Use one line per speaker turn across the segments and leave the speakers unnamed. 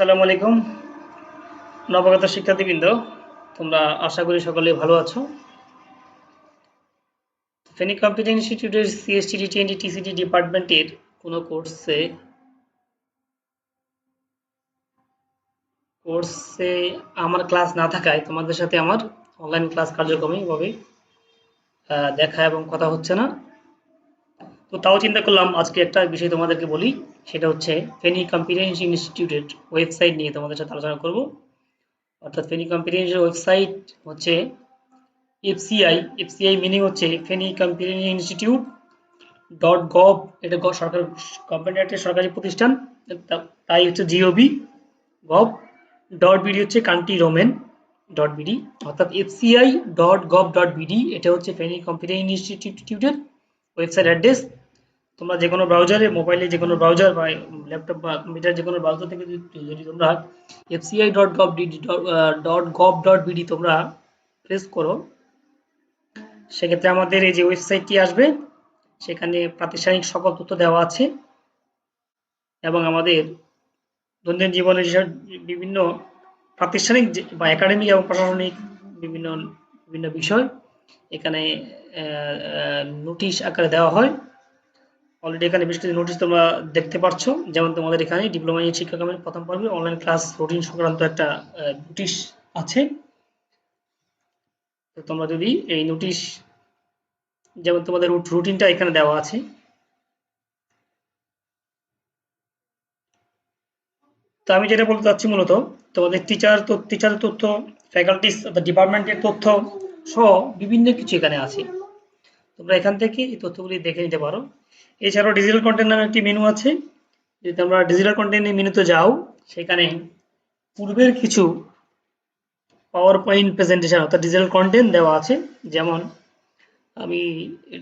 আসসালামু আলাইকুম। নবাগত শিক্ষার্থীবৃন্দ, তোমরা আশা করি সকলে ভালো আছো। ফেনী কম্পিউটার ইনস্টিটিউটের সিএসটি টোয়েন্টি টিসিটি ডিপার্টমেন্টের কোনো কোর্সে কোর্সে আমার ক্লাস না থাকায় তোমাদের সাথে আমার অনলাইন ক্লাস কার্যক্রমে এভাবে দেখা এবং কথা হচ্ছে না। তো তাও চিন্তা করলাম আজকে একটা বিষয় তোমাদেরকে বলি। সেটা হচ্ছে ফেনী কম্পিউটার ইনস্টিটিউটের ওয়েবসাইট নিয়ে তোমাদের সাথে আলোচনা করব। অর্থাৎ ফেনী কম্পিউটার ওয়েবসাইট হচ্ছে এফসিআই এফসিআই মিনিং হচ্ছে Feni computer institute dot gov এটা সরকার গভর্নমেন্ট একটা সরকারি প্রতিষ্ঠান তাই হচ্ছে জিওবি গভ ডট বিডি হচ্ছে কান্ট্রি রোমেন ডট বিডি অর্থাৎ FCI dot gov dot BD এটা হচ্ছে ফেনী কম্পিউটার ইনস্টিটিউটের ওয়েবসাইট অ্যাড্রেস তোমরা যে কোনো ব্রাউজারে মোবাইলে যে কোনো ব্রাউজার বা ল্যাপটপ বা কম্পিউটার যে কোনো ব্রাউজার থেকে যদি তোমরা FCI dot gov dot gov dot BD তোমরা প্রেস করো, সেক্ষেত্রে আমাদের এই যে ওয়েবসাইটটি আসবে, সেখানে প্রাতিষ্ঠানিক সকল তথ্য দেওয়া আছে এবং আমাদের দৈনন্দিন জীবনের যেসব বিভিন্ন প্রাতিষ্ঠানিক বা একাডেমিক এবং প্রশাসনিক বিভিন্ন বিভিন্ন বিষয়, এখানে নোটিশ আকারে দেওয়া হয়। অলরেডি এখানে বেশ কিছু নোটিশ তোমরা দেখতে পাচ্ছ যেমন তোমাদের এখানে ডিপ্লোমা ইন শিক্ষাক্রমের প্রথম পর্বে অনলাইন ক্লাস রুটিন সংক্রান্ত একটা নোটিশ আছে। তো তোমরা যদি এই নোটিশ যেমন তোমাদের রুটিনটা এখানে দেওয়া আছে। তো আমি যেটা বলতে চাচ্ছি মূলত, তোমাদের টিচার তো টিচার তথ্য ফ্যাকাল্টিস অর্থাৎ ডিপার্টমেন্টের তথ্য সহ বিভিন্ন কিছু এখানে আছে। তোমরা এখান থেকে এই তথ্যগুলি দেখে নিতে পারো। এছাড়াও ডিজিটাল কন্টেন্ট নামে একটি মেনু আছে। যদি তোমরা ডিজিটাল কন্টেন্টের মেনুতে যাও, সেখানে পূর্বের কিছু পাওয়ার পয়েন্ট প্রেজেন্টেশন অর্থাৎ ডিজিটাল কন্টেন্ট দেওয়া আছে। যেমন, আমি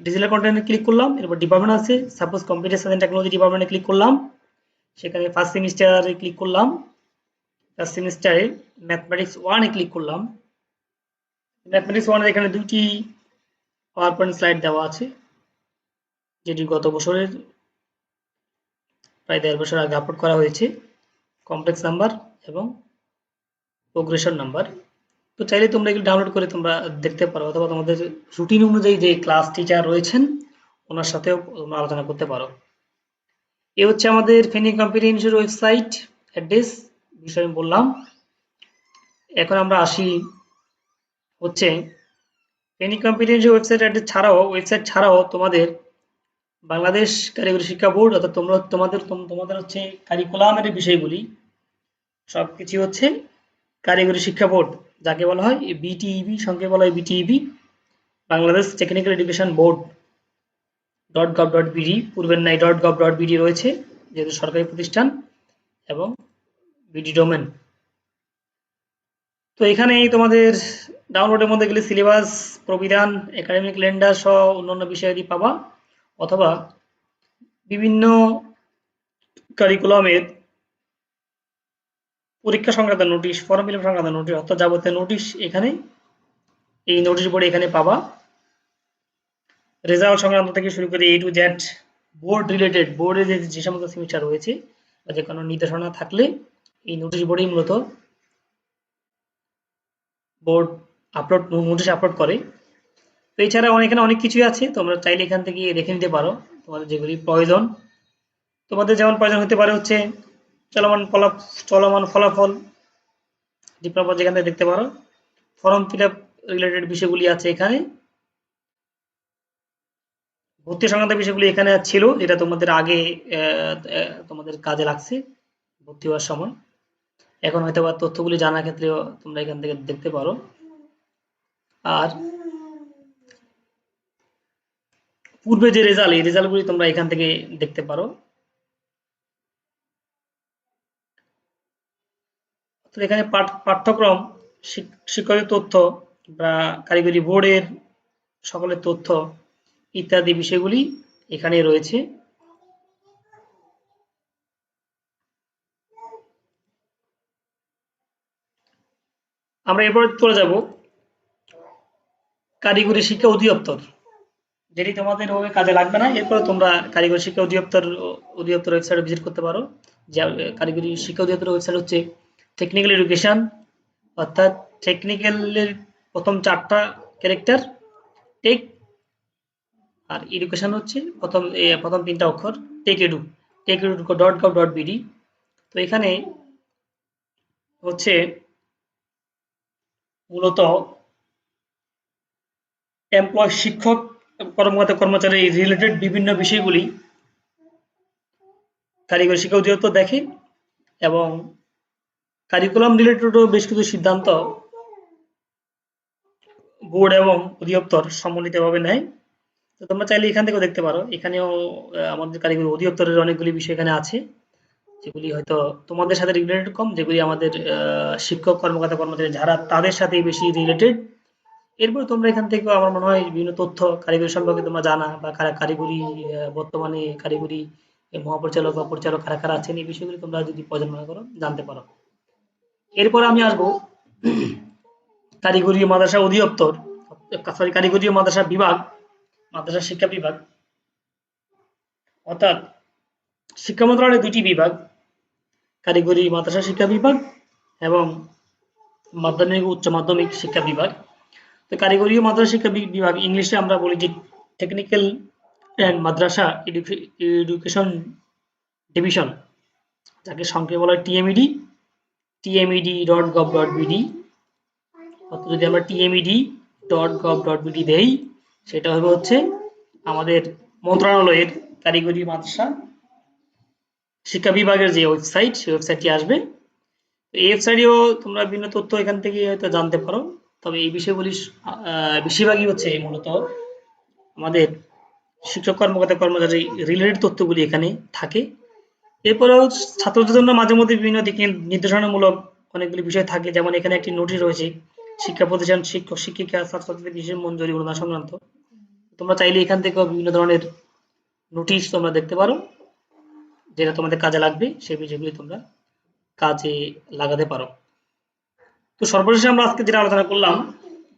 ডিজিটাল কন্টেন্টে ক্লিক করলাম, এরপর ডিপার্টমেন্ট আছে সাপোজ কম্পিউটার সায়েন্স টেকনোলজি ডিপার্টমেন্টে ক্লিক করলাম। সেখানে ফার্স্ট সেমিস্টারে ক্লিক করলাম। ফার্স্ট সেমিস্টারে ম্যাথমেটিক্স ওয়ানে ক্লিক করলাম। ম্যাথমেটিক্স ওয়ানের এখানে দুটি পাওয়ার পয়েন্ট স্লাইড দেওয়া আছে। যেটি গত বছরের প্রায় দেড় বছর আগে আপলোড করা হয়েছে কমপ্লেক্স নাম্বার এবং প্রোগ্রেশন নাম্বার তো চাইলে তোমরা এগুলো ডাউনলোড করে তোমরা দেখতে পারো অথবা তোমাদের রুটিন অনুযায়ী যে ক্লাস টিচার রয়েছেন, ওনার সাথেও তোমরা আলোচনা করতে পারো। এ হচ্ছে আমাদের ফেনী ইনস্টিটিউট ওয়েবসাইট অ্যাড্রেস বিষয়ে আমি বললাম। এখন আমরা আসি হচ্ছে ফেনী কম্পিউটার ওয়েবসাইট অ্যাড্রেস ছাড়াও ওয়েবসাইট ছাড়াও তোমাদের বাংলাদেশ কারিগরি শিক্ষা বোর্ড, অর্থাৎ তোমরা তোমাদের তোমাদের হচ্ছে কারিকুলামের বিষয়গুলি, সবকিছু হচ্ছে কারিগরি শিক্ষা বোর্ড, যাকে বলা হয় বিটিইবি সংক্ষেপে বলা হয় BTEB Bangladesh technical education board dot gov dot BD পূর্বের নাই ডট গভ ডট বিডি রয়েছে, যেহেতু সরকারি প্রতিষ্ঠান, এবং বিডি ডোমেন তো এখানে তোমাদের ডাউনলোডের মধ্যে গেলে সিলেবাস প্রবিধান একাডেমিক ক্যালেন্ডার সহ অন্যান্য বিষয়াদি পাবা। অথবা বিভিন্ন কারিকুলামের পরীক্ষা সংক্রান্ত নোটিশ ফর্ম ফিল সংক্রান্ত নোটিশ অর্থাৎ যাবতীয় নোটিশ এখানে, এই নোটিশ বোর্ডে এখানে পাবা। রেজাল্ট সংক্রান্ত থেকে শুরু করে A to Z board related বোর্ডে যে যে সমস্ত সেমিস্টার রয়েছে বা যে কোনো নির্দেশনা থাকলে এই নোটিশ বোর্ডেই মূলত বোর্ড আপলোড নোটিশ আপলোড করে। তো এছাড়া এখানে অনেক কিছুই আছে, তোমরা চাইলে এখান থেকে দেখে নিতে পারো। তোমাদের যেগুলি প্রয়োজন। তোমাদের যেমন প্রয়োজন হতে পারে হচ্ছে চলমান ফলা চলমান ফলাফল ডিপ্লোমা যেখান থেকে দেখতে পারো। ফর্ম ফিল আপ রিলেটেড বিষয়গুলি আছে এখানে। ভর্তি সংক্রান্ত বিষয়গুলি এখানে ছিল যেটা তোমাদের আগে তোমাদের কাজে লাগছে ভর্তি হওয়ার সময়। এখন হয়তো বা তথ্যগুলি জানার ক্ষেত্রেও তোমরা এখান থেকে দেখতে পারো। আর পূর্বে যে রেজাল্ট, এই রেজাল্টগুলি তোমরা এখান থেকে দেখতে পারো। এখানে পাঠ- পাঠ্যক্রম শিক- শিক্ষকের তথ্য বা কারিগরি বোর্ডের সকলের তথ্য ইত্যাদি বিষয়গুলি এখানে রয়েছে। আমরা এরপরে চলে যাব কারিগরি শিক্ষা অধিদপ্তর। যেটি তোমাদের ওভাবে কাজে লাগবে না। এরপরে তোমরা কারিগরি শিক্ষা অধিদপ্তর অধিদপ্তর ওয়েবসাইটে ভিজিট করতে পারো। যে, কারিগরি শিক্ষা অধিদপ্তর ওয়েবসাইট হচ্ছে টেকনিক্যাল এডুকেশন অর্থাৎ টেকনিক্যালের প্রথম চারটা ক্যারেক্টার টেক আর এডুকেশন হচ্ছে প্রথম প্রথম তিনটা অক্ষর tech edu tech edu dot gov dot BD তো এখানে হচ্ছে মূলত এমপ্লয় শিক্ষক কর্মকর্তা, কর্মচারী রিলেটেড বিভিন্ন বিষয়গুলি কারিগরি শিক্ষা অধিদপ্তর দেখে এবং কারিকুলাম রিলেটেডও বেশ কিছু সিদ্ধান্ত বোর্ড এবং অধিদপ্তর সম্মিলিতভাবে নেয়। তো তোমরা চাইলে এখান থেকেও দেখতে পারো। এখানেও আমাদের কারিগরি অধিদপ্তরের অনেকগুলি বিষয় এখানে আছে। যেগুলি হয়তো তোমাদের সাথে রিলেটেড কম, যেগুলি আমাদের শিক্ষক, কর্মকর্তা, কর্মচারী, যারা তাদের সাথেই বেশি রিলেটেড এরপর তোমরা এখান থেকে আমার মনে হয় বিভিন্ন তথ্য, কারিগরি সম্পর্কে তোমরা জানা বা কারা কারিগরি বর্তমানে কারিগরি মহাপরিচালক বা পরিচালক কারা কারা আছেন, এই বিষয়গুলি তোমরা যদি প্রয়োজন মনে করো, জানতে পারো। এরপর আমি আসব কারিগরি মাদ্রাসা অধিদপ্তর, সরি, কারিগরি মাদ্রাসা বিভাগ, মাদ্রাসা শিক্ষা বিভাগ। অর্থাৎ শিক্ষা মন্ত্রণালয়ের দুটি বিভাগ, কারিগরি মাদ্রাসা শিক্ষা বিভাগ এবং মাধ্যমিক, উচ্চ মাধ্যমিক শিক্ষা বিভাগ। তো কারিগরি ও মাদ্রাসা শিক্ষা বিভাগ ইংলিশে আমরা বলি যে technical and Madrasah education division যাকে সংক্ষেপে বলা হয় TMED TMED dot gov dot BD অর্থাৎ যদি আমরা TMED dot gov dot BD দেই, সেটা হবে হচ্ছে আমাদের মন্ত্রণালয়ের কারিগরি মাদ্রাসা শিক্ষা বিভাগের যে ওয়েবসাইট সেই ওয়েবসাইটটি আসবে। এই ওয়েবসাইটেও তোমরা বিভিন্ন তথ্য এখান থেকে হয়তো জানতে পারো। তবে এই বিষয়গুলি বেশিরভাগই হচ্ছে মূলত আমাদের শিক্ষক কর্মকর্তা, কর্মচারী রিলেটেড তথ্যগুলি এখানে থাকে। এরপরেও ছাত্রদের জন্য মাঝে মধ্যে বিভিন্ন দিকে নির্দেশনামূলক অনেকগুলি বিষয় থাকে। যেমন এখানে একটি নোটিশ রয়েছে, শিক্ষা প্রতিষ্ঠান শিক্ষক, শিক্ষিকা ছাত্রছাত্রীদের বিশেষ মঞ্জুরি অনুদান সংক্রান্ত। তোমরা চাইলে এখান থেকেও বিভিন্ন ধরনের নোটিশ তোমরা দেখতে পারো, যেটা তোমাদের কাজে লাগবে, সেই বিষয়গুলি তোমরা কাজে লাগাতে পারো। তো সর্বশেষে আমরা আজকে যেটা আলোচনা করলাম,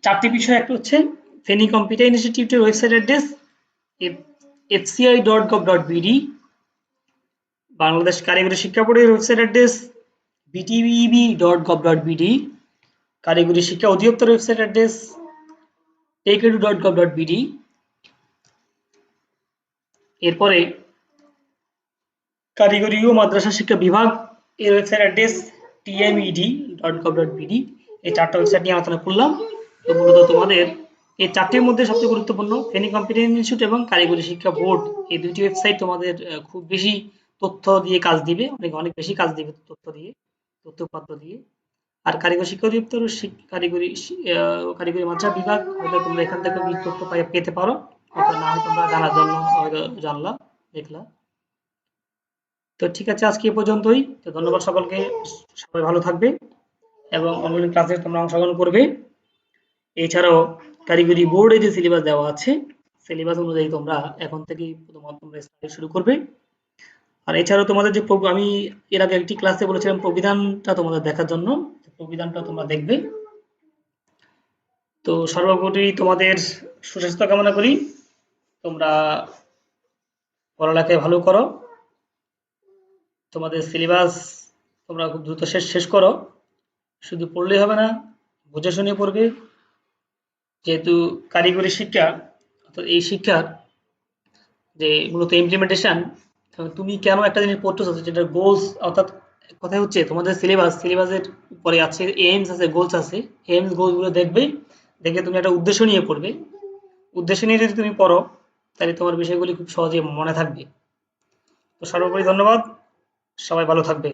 চারটি বিষয়, একটা হচ্ছে ফেনী কম্পিউটার ইনস্টিটিউটের website address FCI dot gov dot BD Bangladesh কারিগরি শিক্ষা বোর্ডের website address BTBB dot gov dot BD কারিগরি শিক্ষা অধিদপ্তর website address techedu dot gov dot BD এরপরে কারিগরি ও মাদ্রাসা শিক্ষা বিভাগ এর ওয়েবসাইট অ্যাড্রেস বিডি এই চারটা ওয়েবসাইট নিয়ে আলোচনা করলাম। তো মূলত তোমাদের এই চারটির মধ্যে সবচেয়ে গুরুত্বপূর্ণ ফেনী কম্পিউটার ইনস্টিটিউট এবং কারিগরি শিক্ষা বোর্ড এই দুটি ওয়েবসাইট তোমাদের খুব বেশি তথ্য দিয়ে কাজ দিবে, অনেক অনেক বেশি কাজ দিবে তথ্য দিয়ে, তথ্য উপাত্ত দিয়ে। আর কারিগরি শিক্ষা অধিদপ্তর কারিগরি কারিগরি মাদ্রাসা বিভাগ, হয়তো তোমরা এখান থেকে তথ্য পেতে পারো। অথবা না হয় তোমরা জানার জন্য হয়তো জানলা, দেখলা। তো ঠিক আছে, আজকে এ পর্যন্তই। তো ধন্যবাদ সকলকে। সবাই ভালো থাকবে এবং অনলাইন ক্লাসে তোমরা অংশগ্রহণ করবে। এছাড়াও কারিগরি বোর্ডে যে সিলেবাস দেওয়া আছে সিলেবাস অনুযায়ী তোমরা এখন থেকেই তোমার তোমরা স্টাডি শুরু করবে। আর এছাড়াও তোমাদের যে আমি এর আগে একটি ক্লাসে বলেছিলাম প্রবিধানটা তোমাদের দেখার জন্য। প্রবিধানটা তোমরা দেখবে। তো সর্বোপরি তোমাদের সুস্বাস্থ্য কামনা করি। তোমরা পড়ালেখায় ভালো করো। তোমাদের সিলেবাস তোমরা খুব দ্রুত শেষ শেষ করো। শুধু পড়লেই হবে না, বুঝে শুনে পড়বে। যেহেতু কারিগরি শিক্ষা, অর্থাৎ এই শিক্ষার যে মূলত ইমপ্লিমেন্টেশন তুমি কেন একটা জিনিস পড়তেছো যেটা গোলস অর্থাৎ কথাই হচ্ছে তোমাদের সিলেবাস সিলেবাসের উপরে আছে এইমস আছে গোলস আছে। এইমস গোলসগুলো দেখবে, দেখে তুমি একটা উদ্দেশ্য নিয়ে পড়বে। উদ্দেশ্য নিয়ে যদি তুমি পড়ো, তাহলে তোমার বিষয়গুলি খুব সহজে মনে থাকবে। তো সর্বোপরি ধন্যবাদ। সবাই ভালো থাকবে।